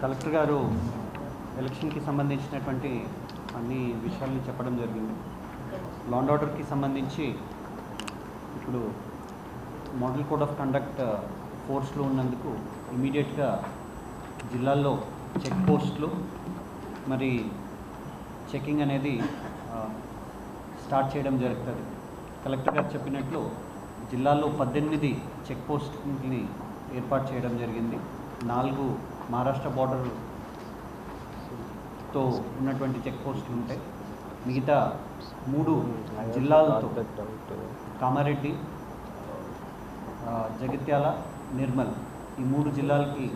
Collector గారు ఎలక్షన్కి సంబంధించినటువంటి అన్ని విషయాల్ని చెప్పడం జరిగింది. లాండ్ ఆర్డర్కి సంబంధించి ఇప్పుడు మోడల్ కోడ్ ఆఫ్ కండక్ట్ ఫోర్స్లో ఉన్నందుకు ఇమీడియట్గా జిల్లాల్లో చెక్ పోస్టులు మరి చెకింగ్ అనేది స్టార్ట్ చేయడం జరుగుతుంది. కలెక్టర్ గారు చెప్పినట్లు జిల్లాలో పద్దెనిమిది చెక్ పోస్ట్ని ఏర్పాటు చేయడం జరిగింది. నాలుగు మహారాష్ట్ర బార్డర్తో ఉన్నటువంటి చెక్ పోస్టులు ఉంటాయి. మిగతా మూడు జిల్లాలతో కామారెడ్డి జగిత్యాల నిర్మల్ ఈ మూడు జిల్లాలకి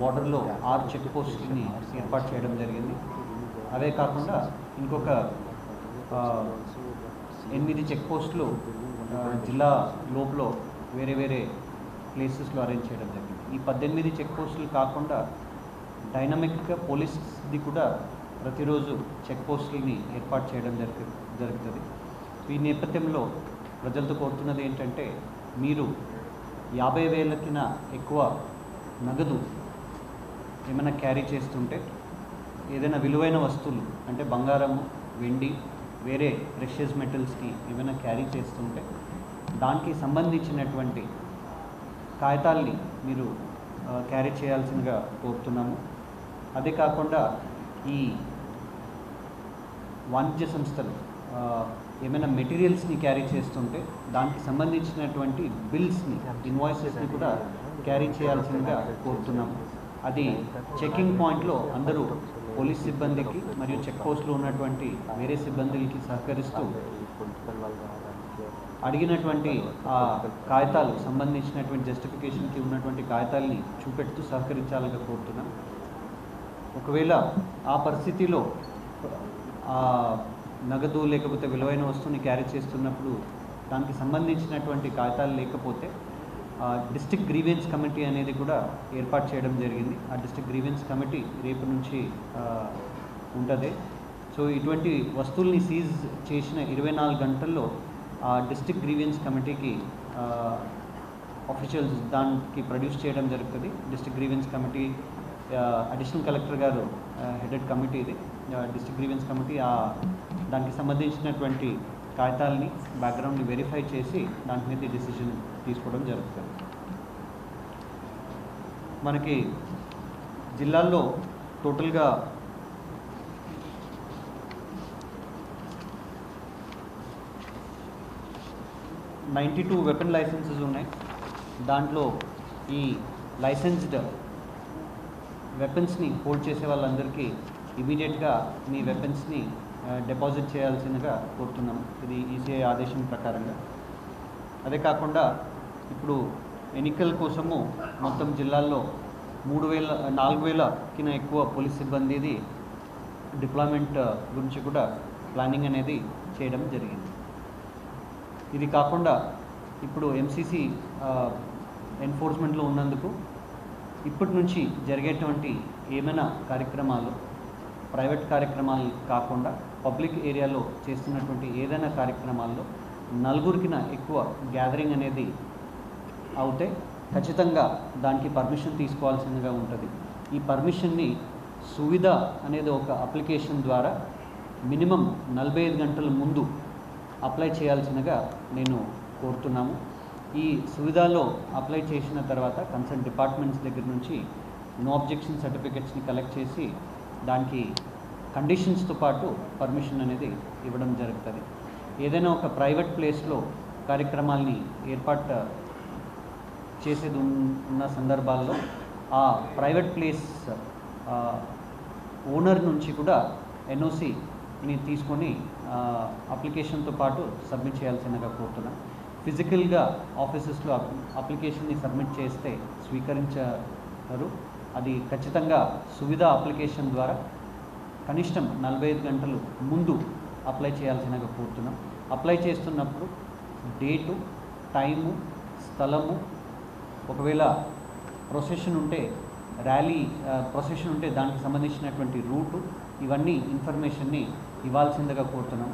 బార్డర్లో ఆరు చెక్ పోస్టుని ఏర్పాటు చేయడం జరిగింది. అవే కాకుండా ఇంకొక ఎనిమిది చెక్ పోస్టులు జిల్లా లోపల వేరే వేరే ప్లేసెస్లో అరేంజ్ చేయడం జరిగింది. ఈ పద్దెనిమిది చెక్ పోస్టులు కాకుండా డైనమిక్గా పోలీస్ది కూడా ప్రతిరోజు చెక్ పోస్టులని ఏర్పాటు చేయడం జరిగి జరుగుతుంది. ఈ నేపథ్యంలో ప్రజలతో కోరుతున్నది ఏంటంటే మీరు యాభై వేలకిన ఎక్కువ నగదు ఏమైనా క్యారీ చేస్తుంటే ఏదైనా విలువైన వస్తువులు అంటే బంగారము వెండి వేరే ప్రెషియస్ మెటల్స్కి ఏమైనా క్యారీ చేస్తుంటే దానికి సంబంధించినటువంటి కాగితాల్ని మీరు క్యారీ చేయాల్సిందిగా కోరుతున్నాము. అదే కాకుండా ఈ వాణిజ్య సంస్థలు ఏమైనా మెటీరియల్స్ని క్యారీ చేస్తుంటే దానికి సంబంధించినటువంటి బిల్స్ని ఇన్వాయిసెస్ని కూడా క్యారీ చేయాల్సిందిగా కోరుతున్నాము. అది చెకింగ్ పాయింట్లో అందరూ పోలీస్ సిబ్బందికి మరియు చెక్ పోస్ట్లో ఉన్నటువంటి వేరే సిబ్బందులకి సహకరిస్తూ అడిగినటువంటి ఆ కాగితాలు సంబంధించినటువంటి జస్టిఫికేషన్కి ఉన్నటువంటి కాగితాల్ని చూపెడుతూ సహకరించాలని కోరుతున్నాం. ఒకవేళ ఆ పరిస్థితిలో ఆ నగదు లేకపోతే విలువైన వస్తువుని క్యారీ చేస్తున్నప్పుడు దానికి సంబంధించినటువంటి కాగితాలు లేకపోతే డిస్టిక్ గ్రీవెన్స్ కమిటీ అనేది కూడా ఏర్పాటు చేయడం జరిగింది. ఆ డిస్టిక్ గ్రీవెన్స్ కమిటీ రేపు నుంచి ఉంటుంది. సో ఇటువంటి వస్తువుల్ని సీజ్ చేసిన ఇరవై నాలుగు గంటల్లో ఆ గ్రీవియన్స్ కమిటీకి ఆఫీషియల్స్ దానికి ప్రొడ్యూస్ చేయడం జరుగుతుంది. District grievance committee additional collector గారు హెడెడ్ కమిటీ ఇది. డిస్టిక్ గ్రీవెన్స్ కమిటీ ఆ దానికి సంబంధించినటువంటి కాగితాలని బ్యాక్గ్రౌండ్ని వెరిఫై చేసి దాని మీద డిసిషన్ తీసుకోవడం జరుగుతుంది. మనకి జిల్లాల్లో టోటల్గా నైంటీ టూ వెపన్ లైసెన్సెస్ ఉన్నాయి. దాంట్లో ఈ లైసెన్స్డ్ వెపన్స్ని హోల్డ్ చేసే వాళ్ళందరికీ ఇమీడియట్గా మీ వెపన్స్ని డిపాజిట్ చేయాల్సిందిగా కోరుతున్నాం. ఇది ఈసీఐ ఆదేశం ప్రకారంగా. అదే కాకుండా ఇప్పుడు ఎన్నికల కోసము మొత్తం జిల్లాల్లో మూడు వేల నాలుగు వేలకిన ఎక్కువ పోలీస్ సిబ్బందిది డిప్లాయ్మెంట్ గురించి కూడా ప్లానింగ్ అనేది చేయడం జరిగింది. ఇది కాకుండా ఇప్పుడు ఎంసీసీ ఎన్ఫోర్స్మెంట్లో ఉన్నందుకు ఇప్పటి నుంచి జరిగేటువంటి ఏమైనా కార్యక్రమాలు ప్రైవేట్ కార్యక్రమాలు కాకుండా పబ్లిక్ ఏరియాలో చేస్తున్నటువంటి ఏదైనా కార్యక్రమాల్లో నలుగురికిన ఎక్కువ గ్యాదరింగ్ అనేది అవుతే ఖచ్చితంగా దానికి పర్మిషన్ తీసుకోవాల్సిందిగా ఉంటుంది. ఈ పర్మిషన్ని సువిధ అనేది ఒక అప్లికేషన్ ద్వారా మినిమం నలభై ఐదు గంటల ముందు అప్లై చేయాల్సినగా నేను కోరుతున్నాము. ఈ సువిధాలో అప్లై చేసిన తర్వాత కన్సర్న్ డిపార్ట్మెంట్స్ దగ్గర నుంచి నో అబ్జెక్షన్ సర్టిఫికెట్స్ని కలెక్ట్ చేసి దానికి కండిషన్స్తో పాటు పర్మిషన్ అనేది ఇవ్వడం జరుగుతుంది. ఏదైనా ఒక ప్రైవేట్ ప్లేస్లో కార్యక్రమాల్ని ఏర్పాటు చేసేది ఉన్న సందర్భాల్లో ఆ ప్రైవేట్ ప్లేస్ ఓనర్ నుంచి కూడా ఎన్ఓసి ని తీసుకొని అప్లికేషన్తో పాటు సబ్మిట్ చేయాల్సిందిగా కోరుతున్నాను ఫిజికల్గా ఆఫీసెస్లో అప్- అప్లికేషన్ని సబ్మిట్ చేస్తే స్వీకరించారు. అది ఖచ్చితంగా సువిధ అప్లికేషన్ ద్వారా కనిష్టం నలభై ఐదు గంటలు ముందు అప్లై చేయాల్సినగా కోరుతున్నాం. అప్లై చేస్తున్నప్పుడు డేటు టైము స్థలము ఒకవేళ ప్రొసెషన్ ఉంటే ర్యాలీ ప్రొసెషన్ ఉంటే దానికి సంబంధించినటువంటి రూటు ఇవన్నీ ఇన్ఫర్మేషన్ని ఇవ్వాల్సిందిగా కోరుతున్నాం.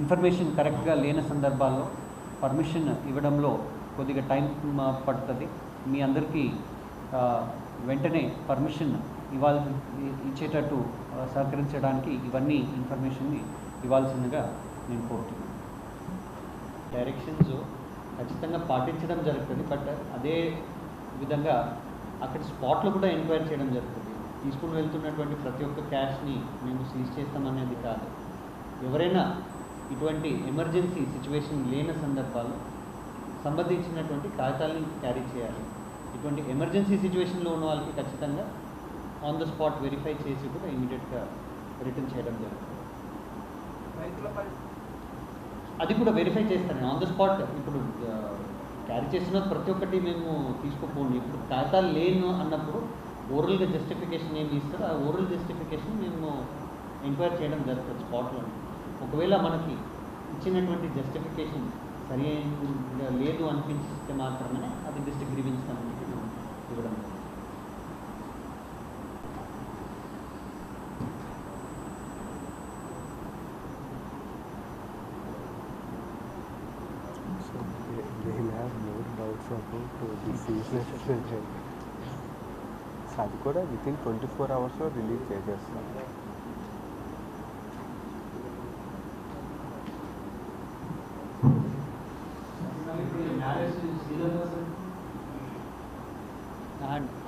ఇన్ఫర్మేషన్ కరెక్ట్గా లేని సందర్భాల్లో పర్మిషన్ ఇవ్వడంలో కొద్దిగా టైం పడుతుంది. మీ అందరికీ వెంటనే పర్మిషన్ ఇవ్వాలి ఇచ్చేటట్టు సహకరించడానికి ఇవన్నీ ఇన్ఫర్మేషన్ని ఇవ్వాల్సిందిగా నేను కోరుతున్నాను. డైరెక్షన్స్ ఖచ్చితంగా పాటించడం జరుగుతుంది. బట్ అదే విధంగా అక్కడ స్పాట్లో కూడా ఎంక్వైరీ చేయడం జరుగుతుంది. తీసుకుని వెళ్తున్నటువంటి ప్రతి ఒక్క క్యాష్ని మేము సీజ్ చేస్తామనేది కాదు. ఎవరైనా ఇటువంటి ఎమర్జెన్సీ సిచ్యువేషన్ లేని సందర్భాల్లో సంబంధించినటువంటి కాగితాలని క్యారీ చేయాలి. ఇటువంటి ఎమర్జెన్సీ సిచ్యువేషన్లో ఉన్న వాళ్ళకి ఖచ్చితంగా ఆన్ ద స్పాట్ వెరిఫై చేసి కూడా ఇమీడియట్గా రిటర్న్ చేయడం జరుగుతుంది. అది కూడా వెరిఫై చేస్తాను ఆన్ ద స్పాట్ ఇప్పుడు క్యారీ చేసిన ప్రతి ఒక్కటి మేము తీసుకోపోండి ఇప్పుడు కాగితాలు లేను అన్నప్పుడు ఓరల్గా జస్టిఫికేషన్ ఏమి ఇస్తారో ఆ ఓరల్ జస్టిఫికేషన్ మేము ఎంక్వైర్ చేయడం జరుగుతుంది స్పాట్లో ఒకవేళ మనకి ఇచ్చినటువంటి జస్టిఫికేషన్ సరి అయిన లేదు అనిపించితే మాత్రమే అది డిస్ట్రిక్ట్ గ్రీవెన్స్ కమిటీకి మనం ఇవ్వడం జరుగుతుంది they, they'll have more doubts about uh, the. So అది కూడా విత్ ఇన్ ట్వంటీ ఫోర్ అవర్స్లో రిలీజ్ చేసేస్తాం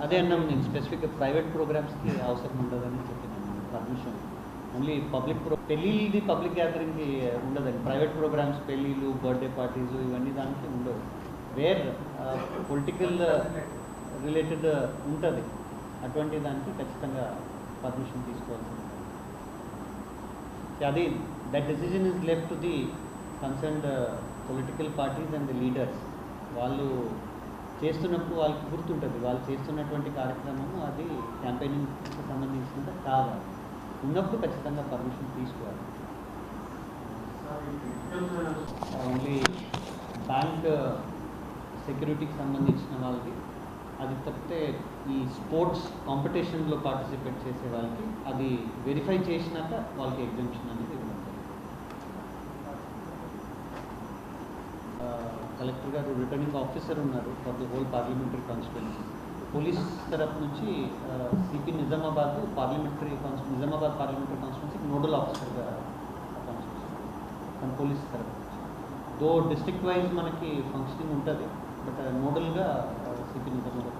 అదే అన్నాం నేను స్పెసిఫిక్ ప్రైవేట్ ప్రోగ్రామ్స్కి అవసరం ఉండదని చెప్పినాను పర్మిషన్ ఓన్లీ పబ్లిక్ ప్రో పెళ్ళిళ్ళది పబ్లిక్ గ్యాదరింగ్కి ఉండదండి. ప్రైవేట్ ప్రోగ్రామ్స్ పెళ్ళిళ్ళు బర్త్డే పార్టీస్ ఇవన్నీ దానికి ఉండవు. వేర్ పొలిటికల్ రిలేటెడ్ ఉంటుంది. అటువంటి దానికి ఖచ్చితంగా పర్మిషన్ తీసుకోవాల్సి ఉంటుంది అది that decision is left to the concerned political parties and the leaders వాళ్ళు చేస్తున్నప్పుడు వాళ్ళకి గుర్తుంటుంది. వాళ్ళు చేస్తున్నటువంటి కార్యక్రమము అది క్యాంపెయినింగ్కి సంబంధించింది కావాలి ఉన్నప్పుడు ఖచ్చితంగా పర్మిషన్ తీసుకోవాలి. ఓన్లీ బ్యాంక్ సెక్యూరిటీకి సంబంధించిన వాళ్ళకి అది తప్పితే ఈ స్పోర్ట్స్ కాంపిటీషన్లో పార్టిసిపేట్ చేసే వాళ్ళకి అది వెరిఫై చేసినాక వాళ్ళకి ఎగ్జామ్షన్ అనేది ఇవ్వడం కలెక్టర్ గారు రిటర్నింగ్ ఆఫీసర్ ఉన్నారు for the whole parliamentary constituency police తరఫు నుంచి సిపి నిజామాబాద్ పార్లమెంటరీ కాన్స్ నిజామాబాద్ పార్లమెంటరీ కాన్స్టిట్యున్సీకి నోడల్ ఆఫీసర్గా అపాయింట్ చేశారు పోలీస్ తరపు నుంచి. దో డిస్ట్రిక్ట్ వైజ్ మనకి ఫంక్షనింగ్ ఉంటుంది బట్ నోడల్గా సిపి నిజామాబాద్